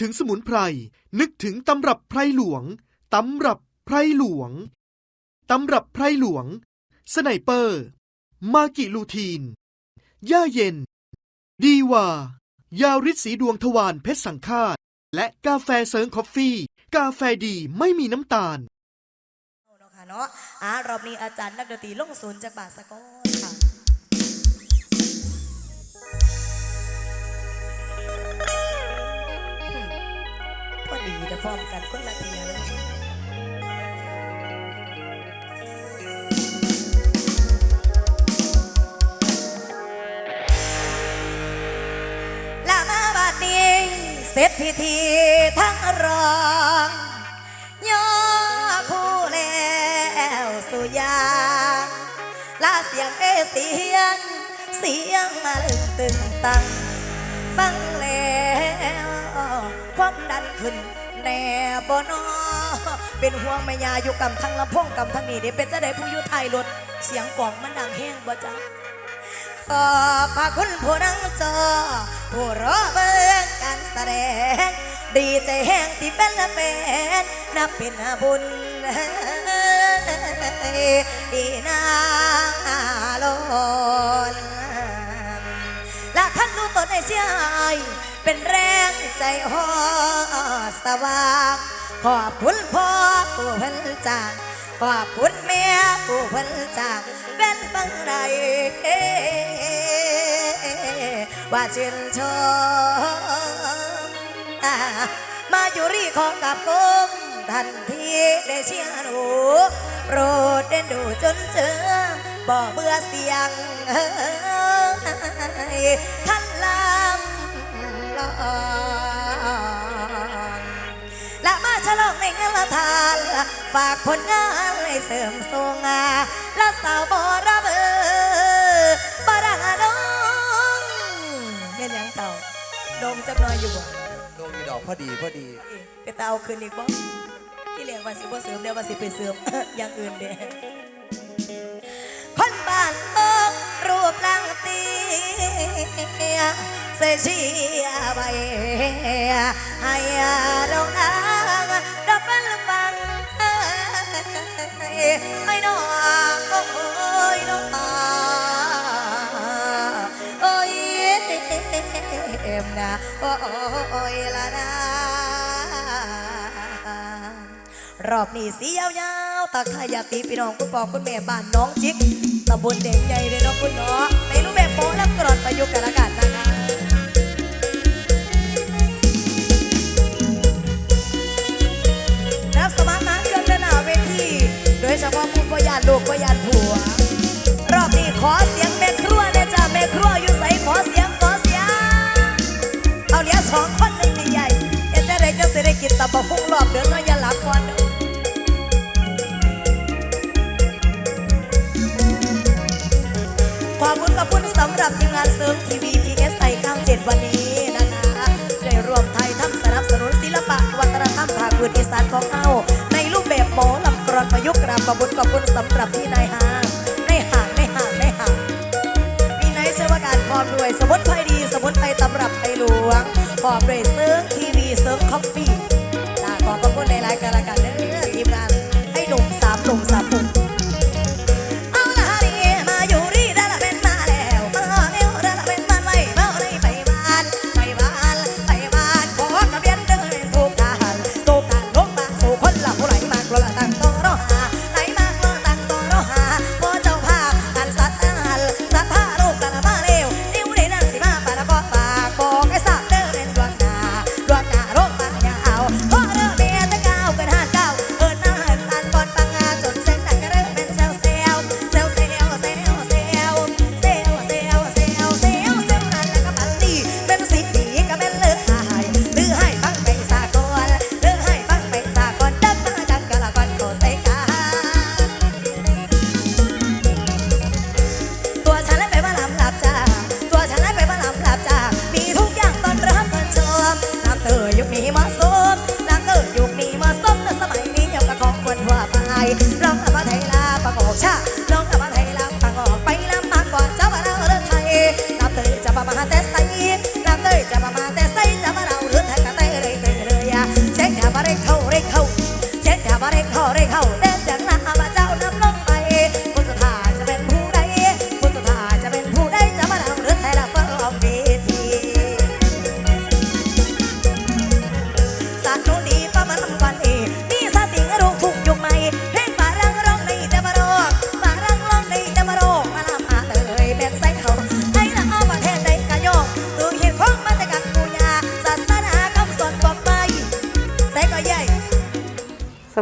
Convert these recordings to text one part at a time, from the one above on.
ถึงสมุนไพร นึกถึงตำรับไพรหลวง ตำรับไพรหลวง ตำรับไพรหลวง สไนเปอร์ มากิลูทีน ย่าเย็น ดีวา ยาริดสีดวงทวารเพชรสังฆาต และกาแฟเซิร์งคอฟฟี่ กาแฟดีไม่มีน้ำตาล เนาะค่ะเนาะอ่ารอบนี้อาจารย์นักดนตรีลงศูนย์จากบาสะกอน พอดีนะพร้อมกันคนละเทียเลามาบัดนี้เสร็จพิธีทั้งรองย่อคู่แล้วสุยาลาเสียงเอเสียง เสียงมาลึงตึงตังฟังแล้ว ความดันขึ้น แน่บนอเป็นห่วงแม่ยาอยู่กำทั้งลำพงกำทั้งนี้เดี๋ยวเป็นจะได้ผู้อยู่ไทายรถเสียงกล่องมันดังแห้งบ่จ้าขอพระคุณผู้นั่งจอผู้รอเบิ่งการแสดง ดีใจแห้งที่เป็นละเป็นนับเป็นบุญอีนางอาลนและท่านรู้ตนในเสียหาย เป็นแรงใจหอสว่าง ขอบคุณพ่อผู้เพิ่นจางขอบคุณแม่ผู้เพิ่นจากเป็นฟังใดว่าชื่นชมมาอยู่รีของกับกุมทันทีได้เชียร์หนูโปรดเด่นดูจนเจอบ่เบื่อเสียงท่านลำ ลองและมาฉลองในงานละทานฝากผลงานให้เสริมทรงาและสาวบอระเบือบารังอดงเป็นหยังเก่าดมจักหน่อยอยู่บ่โดนมีดอกพอดีพอดีไปตาเอาคืนอีกบ่ที่เรียกว่าสิบ่เสริมเดี๋ยวว่าสิไปเสริมอย่างอื่นเด้คนบ้านเอิกรูปร่างตี เสยเชียใบให้เรานางดับเป็นฟังไอ้น้องโอ้ยน้องโอ้ยเอ็มนะโอ้ยละนะรอบนี้สียาวๆตาขายาตีพี่น้องคุณปอคุณแม่บ้านน้องจิกตำบลเด็กใหญ่เลยเนาะคุณเนาะในรูปแบบโป๊และกรอนประยุกต์กันละกัน โดยเฉพาะผู้ประหยัดลูกประหยัดผัว รอบนี้ขอเสียงแม่ครัวนะจ๊ะแม่ครัวอยู่ใสขอเสียงขอเสียง เอาเหลียสองคนในตีใหญ่เอ็นจะได้จะเสได้กินตับะพุ่งรอบเดือนน้อยอย่าหลับก่อนเด้อขอบคุณขอบคุณสำหรับทีมงานเสริมทีวีพีเอสไอข้ามเจ็ดวันนี้นะคะได้รวมไทยทำสนับสนุนศิลปะวัฒนธรรมภาคพื้นอีสานของเราในรูปแบบโมล อนประยุกต์กราบขอบคุณขอบคุณสำหรับที่นายห้างในห่างในห่างในห่างมีในเชื่อว่าการพร้อมด้วยสมุนไพรดี สมุนไพรตำรับไพหลวงพร้อมด้วยเซิร์ฟทีวีเซิร์ฟคอฟฟี่ลาขอบพระคุณในรายการละกัน รักธรรม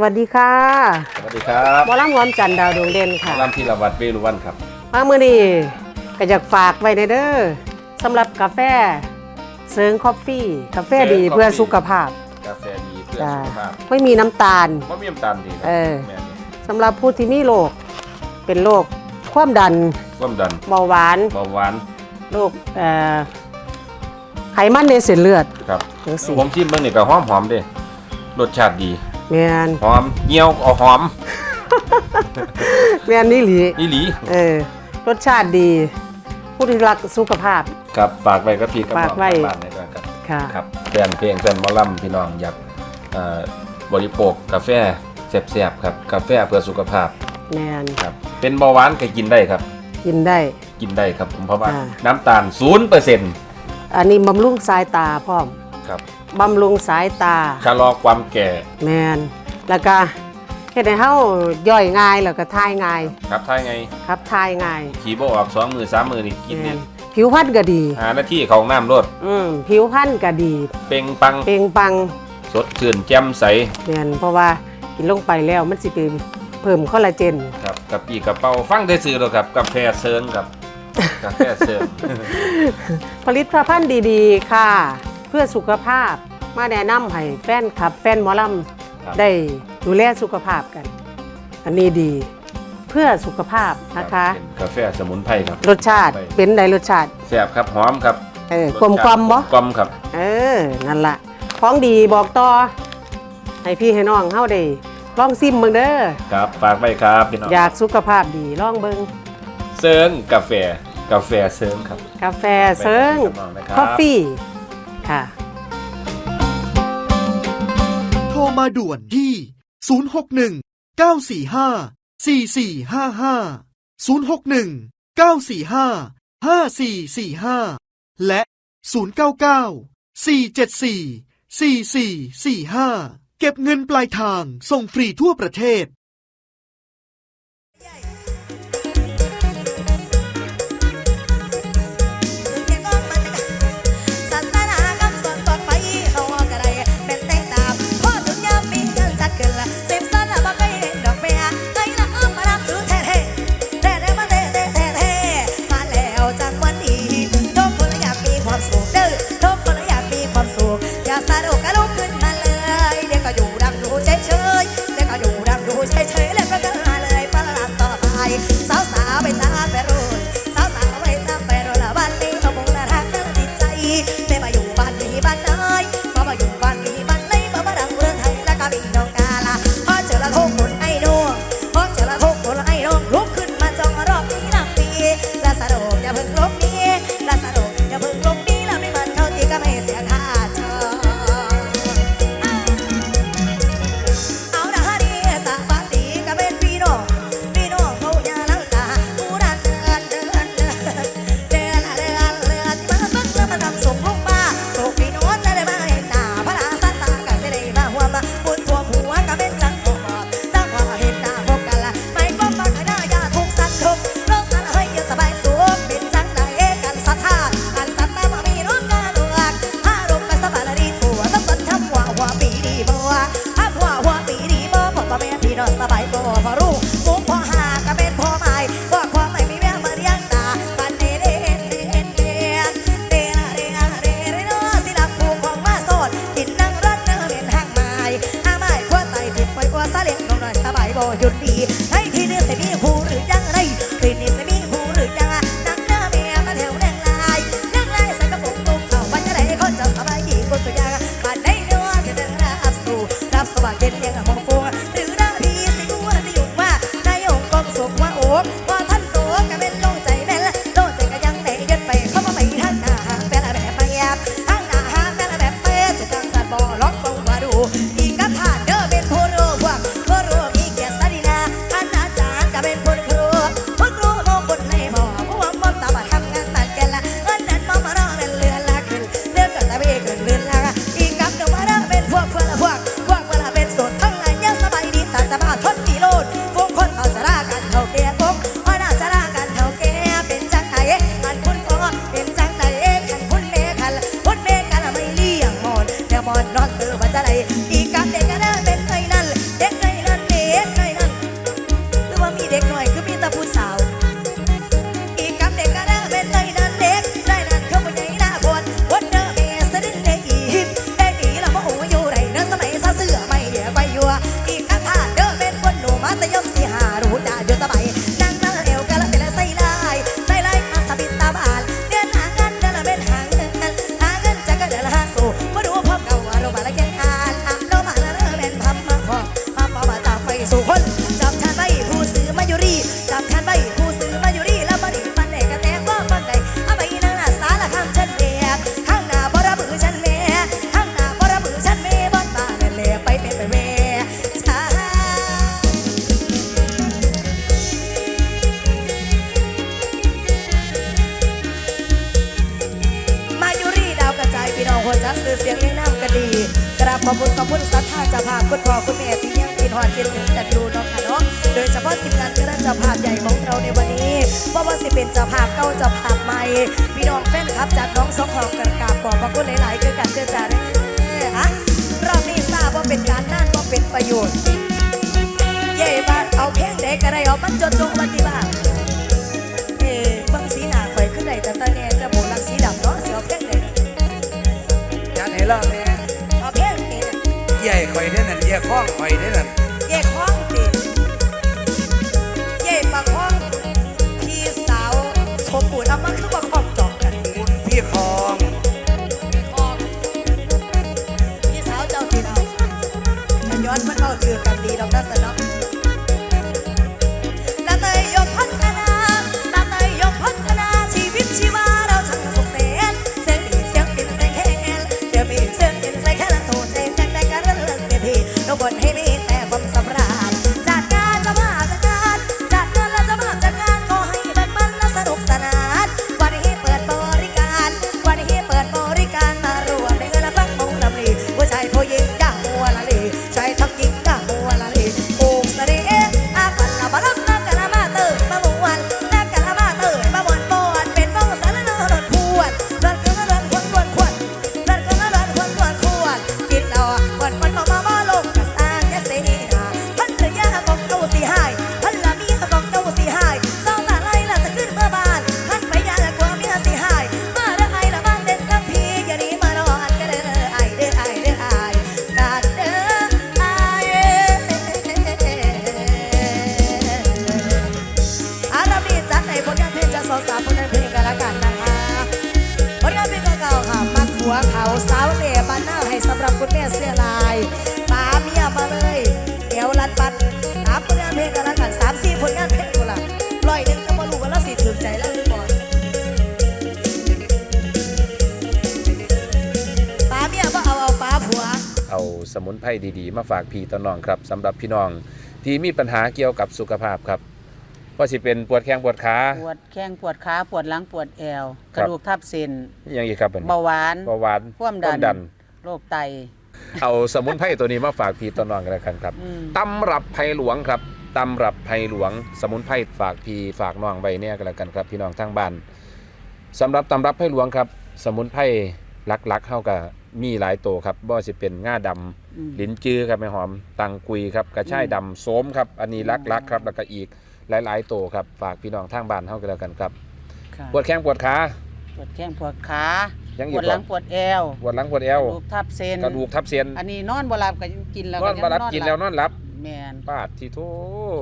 วัสดีค่ะสวัสดีครับหมอลำหอมจันทร์ดาวดวงเด่นค่ะลำพีรวัตรเวรุวันครับ มาเมื่อนี้ก็อยากฝากไว้ในเด้อสำหรับกาแฟเซิงคอฟฟี่ กาแฟดีเซิงเพื่อ Coffee สุขภาพ กาแฟดีเพื่อจ้าสุขภาพ ไม่มีน้ำตาลว่ามีน้ำตาลดีครัเออแม่นี่สำหรับผู้ที่มีโรคเป็นโรคความดันความดันเบาหวานเบาหวานโรคเอ่อไขมันในเส้นเลือดครับจังสิผมชิมเบิ่งนี่ก็หอมหอมๆเด้รสชาติดี แม่นหอมเงี้ยวเอาหอมแม่นนี่หลีอีหลีเออรสชาติดี ผู้ที่รักสุขภาพ ครับฝากไว้กับพี่กับน้ฝาอกงไว้ทางบ้านในด้วยครับค่ะ ครับแฟนเพลงแฟนหมอลำพี่น้องอยากเอ่อบริโภคกาแฟแซ่บๆครับกาแฟเพื่อสุขภาพแม่นครับเป็นเบาหวานก็กินได้ครับ กินได้ กินได้ครับผมเพราะว่าอ่า น้ำตาล0%อันนี้บำรุงสายตาพร้อม ครับ บำรุงสายตา ชะลอความแก่ แมนแล้วก็เฮ็ดให้เฮาย่อยง่ายแล้วก็ทายง่ายครับถ้าไง ครับทายง่ายขี่บ่ออกสองมือสามมือนี่กินแม่เนี่ยนผิวพรรณก็ดี หาหน้าที่ของน้ำรดอืมผิวพรรณก็ดี เป่งปังเปล่งปลังสดชื่นแจ่มใสแม่นเพราะว่ากินลงไปแล้วมันสิไปเพิ่มคอลลาเจน ครับกับปีกระเป๋าฟังได้ซื้อแล้วครับกาแฟเซิร์นครับกาแฟเซิร์น ผลิตภัณฑ์ดีๆ ค่ะ เพื่อสุขภาพมาแนะนำให้แฟนคลับ แฟนหมอลครับำได้ดูแลสุขภาพกัน อันนี้ดีเพื่อสุขภาพนะคะ เป็นกาแฟสมุนไพรครับรสชาติเป็นไดรสชาติ แซ่บครับหอมครับเออกลมกลมๆบ่ กลมครับเออ นั่นละของดีบอกต่อ ให้พี่ให้น้องเฮาได้ลองซิมเบิ่งเด้อครับฝากไว้ครับพี่น้องอยากสุขภาพดีลองเบิ่งเซิร์นกาแฟกาแฟเซิร์นครับ กาแฟเซิงไปกับน้องนะครับ คอฟฟี่ ค่ะ โทรมาด่วนที่ 061 945 4455 061 945 5445 และ 099 474 4445 เก็บเงินปลายทางส่งฟรีทั่วประเทศ ผู้ชายเฉยและประกัน กระได้เอามันจดจงวันที่บ้าเอ๊บางสีหน้าข่อยขึ้นไหนแต่ตอนนี้กระโบรักสีดำเนาะเสียวเพ่งเลยงานไหนเล่าแม่เอาเพ่งนี่นะใหญ่คอยได้นั่นใหญ่ข้องคอยได้นั่น สมุนไพรดีๆ มาฝากพี่ต่อน้องครับสำหรับพี่น้องที่มีปัญหาเกี่ยวกับสุขภาพครับว่าสิเป็นปวดแข้งปวดขา ปวดแข้งปวดขาปวดหลังปวดแอวคกรับระดูกทับเส้นอหยังอีกครับบัดนี้เบาหวานเบาหวานความดันดันโรคไต เอาสมุนไพรตัวนี้มาฝากพี่ต่อน้องกันแล้วกันครับอืมตำรับไผ่หลวงครับตำรับไผ่หลวง สมุนไพรฝากพี่ฝากน้องไว้เนี่ยกันแล้วกันครับ พี่น้องทางบ้านสำหรับตำรับไผ่หลวงครับ สมุนไพรหลักๆเข้ากับ มีหลายตัวครับบ่ว่าสิเป็นง่าดำอืม ลิ้นจือครับแม่หอม ตังกุยครับกระชายดำโสมครับ อันนี้ลักลักๆครับแล้วก็อีกหลายๆตัวครับฝากพี่น้องทางบ้านเฮากันแล้วกันครับค่ะปวดแข้งปวดขาปวดแข้งปวดขายังอีปกวดหลังบ่ปวดแอวปวดหลังปวดแอกวระดูกทับเส้นกระดูกทับเส้นอันนี้นอนบ่หลับก็กินแล้วนอนยังบ่รับกินแล้วนอนหลับแมนปาดที่โท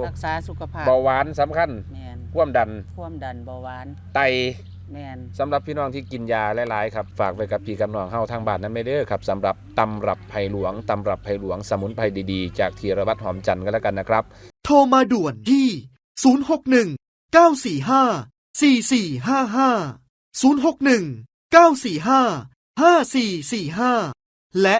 รักษาสุขภาพเบาหวานสำคัญแมนความดันความดันเบาหวานไต แมนสำหรับพี่น้องที่กินยาหลายๆครับฝากไว้กับพี่กับน้องเฮาทางบ้านนั้นไม่เด้อครับสำหรับตำรับไผ่หลวงตำรับไผ่หลวงสมุนไพรดีๆ จากธีรวัตรหอมจันทร์กันแล้วกันนะครับ โทรมาด่วนที่ 061 945 4455 061 945 5445 และ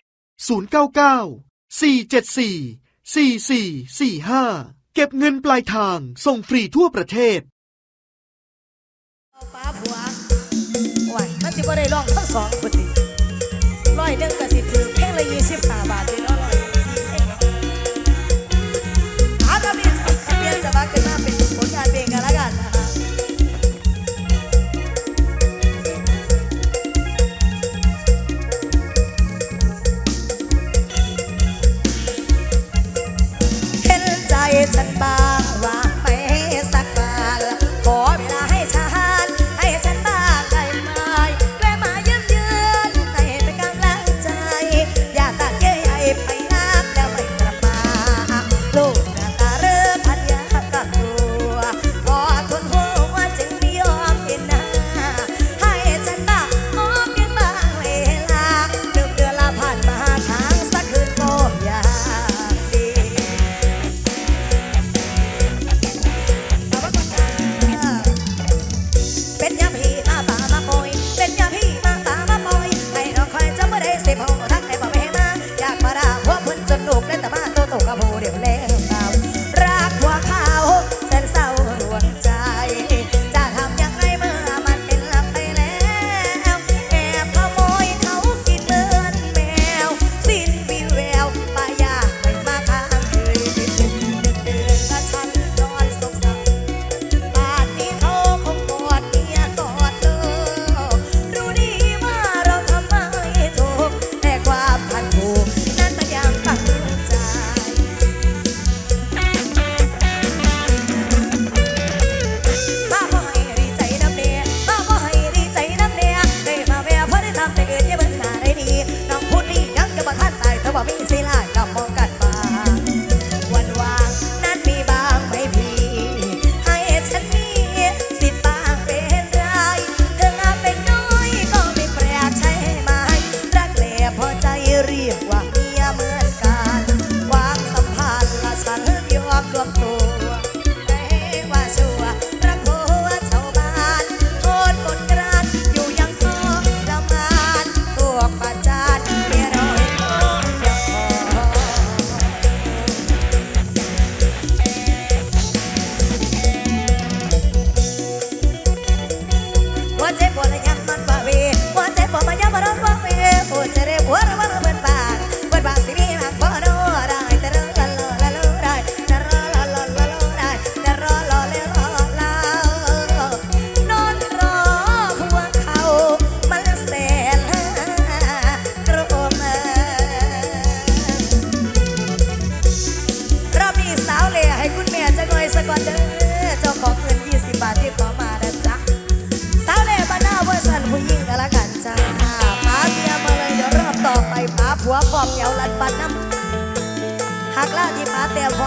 099 474 4445 เก็บเงินปลายทางส่งฟรีทั่วประเทศเอา ป้าบัวโอ้ยมันสิบ่ได้ร้องทั้งสองคนดิร้อยหนึ่งก็สิถือเพลงละยี่สิบห้าบาทเลยเนาะร้อยสี่เพลงเนาะเอาครับนี่เบียนจะมาขึ้นมา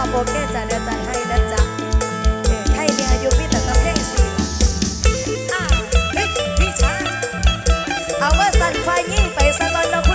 อโบแก้จ่าเดียวจ่าให้นะจ๊ะไทยมีอายุมีแต่ตะเพ่งสี่อ่าเฮ้ยพี่ชาเอาว่าสั่นไฟยิ่งไปสะบอนนก